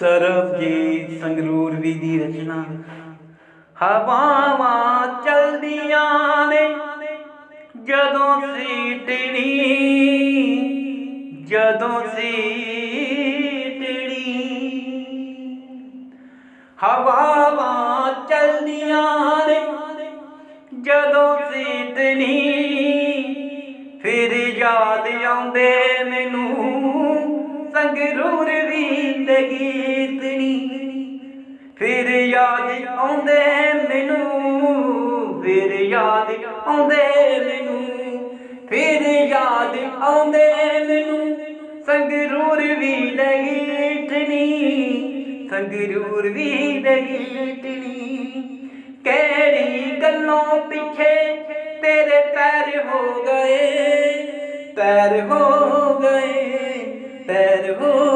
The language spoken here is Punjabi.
ਸਰਬਜੀਤ ਸੰਗਰੂਰ ਵੀ ਦੀ ਰਚਨਾ। ਹਵਾਵਾਂ ਚਲਦੀਆਂ ਨੇ, ਜਦੋਂ ਸੀਟਣੀ ਜਦੋਂ ਸੀਟਣੀ ਹਵਾਵਾਂ ਚਲਦੀਆਂ ਨੇ, ਜਦੋਂ ਸੀਟਣੀ ਫਿਰ ਯਾਦ ਆਉਂਦੇ ਮੈਨੂੰ ਸੰਗਰੂਰ ਵੀ ਦੇ ਫਿਰ ਯਾਦ ਆਉਂਦੇ ਮੈਨੂੰ, ਫਿਰ ਯਾਦ ਆਉਂਦੇ ਮੈਨੂੰ, ਫਿਰ ਯਾਦ ਆਉਂਦੇ ਮੈਨੂੰ। ਸੰਗਰੂਰ ਵੀ ਦੇ ਗੀਤਨੀ ਸੰਗਰੂਰ ਵੀ ਦੇ ਗੀਤਨੀ ਕਿਹੜੀ ਗੱਲੋਂ ਪਿੱਛੇ ਤੇਰੇ ਪੈਰ ਹੋ ਗਏ, ਪੈਰ ਹੋ ਗਏ, ਪੈਰ ਹੋ